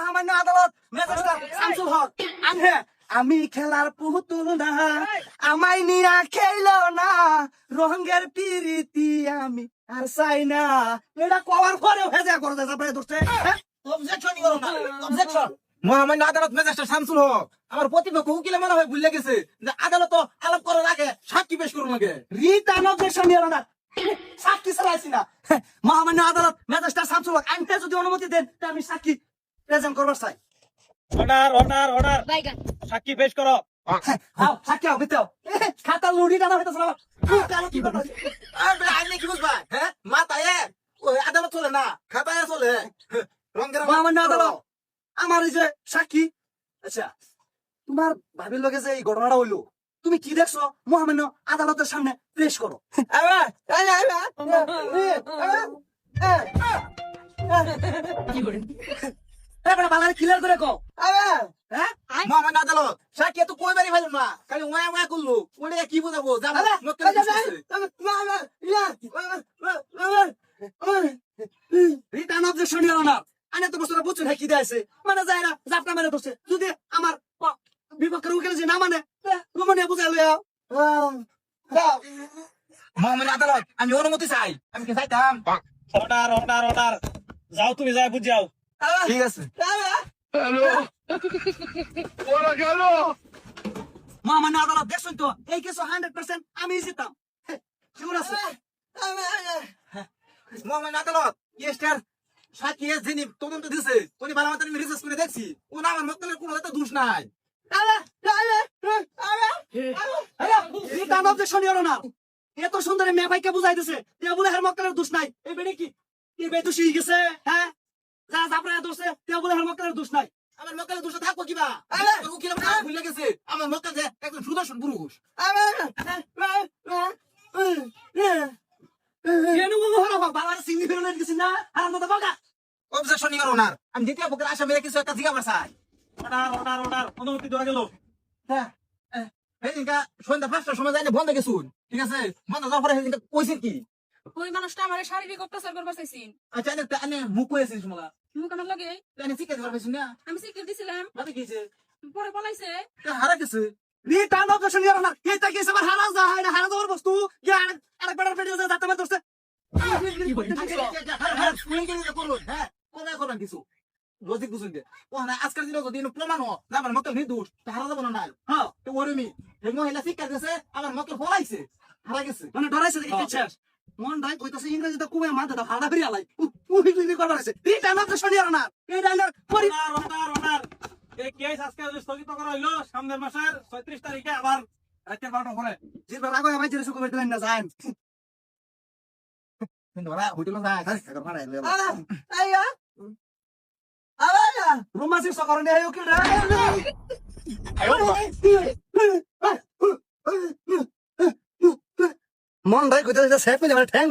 মহামান্য আদালত ম্যাজিস্ট্রেট শামসুল হক। আমি খেলার পুতুল না আমায় নিরা খেলো না রঙের পিরিতি আমি আর চাই না। এটা কবার পরে হেজা করে দেয় অবজেকশন না অবজেকশন মহামান্য আদালত ম্যাজিস্ট্রেট শামসুল হক আমার প্রতিপক্ষ উকিলে মনে হয় ভুলে গেছে যে আদালত আলাপ করার আগে সাক্ষী পেশ করুন আগে রিটার্ন অবজেকশন নিয়ে না। সাক্ষী চালাইছি না। মহামান্য আদালত ম্যাজিস্ট্রেট শামসুল হক আইনতে যদি অনুমতি দেন আমি সাক্ষী প্রেজেন্ট করবার চাই। অর্ডার অর্ডার অর্ডার সাক্ষী পেশ করো আও সাক্ষী আও বিতেও খাতা লুড়ি টানা হইতেছে না কি কি বুঝবা? হ্যাঁ আদালত চলে না খাতায় চলে। আদালত। আমার এই যে সাক্ষী। আচ্ছা তোমার ভাবির লগে যে এই ঘটনাটা হইল তুমি কি দেখছ? মহামান্য আদালতের সামনে পেশ করো? এবার বালারে ক্লিয়ার করে কও। হ্যাঁ? মহামান্য আদালত সাক্ষী তো কই বাড়ি ভাইলাম না খালি ওয়া ওয়া করল। কি বুঝাবো? যাব আরে, মক্কেল এই রিটার্ন অবজেকশন ইওর অনার আনে তো বছর বুঝছেন হ্যাঁ কি দেয়ছে মানে যায় না জাপটা মেরে ধরছে। যদি আমার বিপক্ষের উকিল যে না মানে রুমানিয়া বুঝাই লইয়া আদালত আমি অনুমতি চাই। আমি কি চাইতাম? Order order order. যাও তুমি যাই বুঝ যাও। ঠিক আছে। মহামান্য আদালত দেখছেন তো? এই কেস হান্ড্রেড পার্সেন্ট আমি জিতাম। শিওর আছে? মহামান্য আদালত কেসটার সাক্ষী যিনি তদন্ত দিছে? উনি ভালো মতো আমি রিসার্চ করে দেখছি। উনি আমার মক্কেলের কোনো একটা দোষ নাই। এত সুন্দর মেয়ে ভাইকে বুঝাই দিছে। যে বলে হের মক্কেলের দোষ নাই। এই বেড়ে কি? এই বেড়ে দোষী গেছে। হ্যাঁ যা জাপড়া দোষে তে বলে মক্কেলের দোষ নাই। আমার মক্কেলের দোষ থাকব কিবা? উকিল ভুলে গেছে। আমার মক্কেল যে একজন সুদর্শন পুরুষ অবজেকশন ইওর অনার আমি দ্বিতীয় পক্ষের কিছু একটা জিজ্ঞাসা চাই অনুমতি দেওয়া গেল। হ্যাঁ সেদিনকা সন্ধ্যা পাঁচটার সময় যাই বন্ধ গেছুন। ঠিক আছে? বন্ধ যাওয়ার পরে কইছেন কি? ওই মানুষটা আমার শারীরিক অত্যাচার করবার চাইছিন আচ্ছা এনে এনে মুখ কইছিস মোলা মুখ আমার লাগে এনে শিখে দিবার পাইছুন না আমি সিকিউর দিছিলাম মানে কিছে পরে পলাইছে হারা গেছে রিটার্ন অবজেকশন ইওর অনার এইটা কি সবার হারা যা এটা হারা যাওয়ার বস্তু যে আরেক বেটার পেটে দোষে হ্যাঁ কোথায় করবেন কিছু লজিক বুঝুন দে ও না আজকাল দিনে যদি প্রমাণ হয় যে আমার মক্কেল নির্দোষ তা হারা যাব না নাই হ্যাঁ তো ওরমি মহিলা শিক্ষা দিয়েছে আমার মক্কেল পলাইছে হারা গেছে মানে ডরাইছে দেখি শেষ মন ভাই কইতাছে ইংরেজিতে কুমে মাথা দাও হাড়া ফিরে আলাই উহি উহি করা হইছে রিটার্ন অবজেকশন ইওর অনার এই ডাইনার পরি অর্ডার অর্ডার অর্ডার এই কেস আজকে স্থগিত করা হইল সামনের মাসের ছয়ত্রিশ তারিখে আবার রাতের বারোটা করে জিরবার আগে ভাই জিরে সুকো বেতলেন না যান। কিন্তু ওরা হোটেল যায় খালি টাকা ভাড়া এলো আয়া। আয়া। রোমান্সিক সকরনে আয়ো কি রে। মন ভাই কোথায় সেফ মানে ঠ্যাং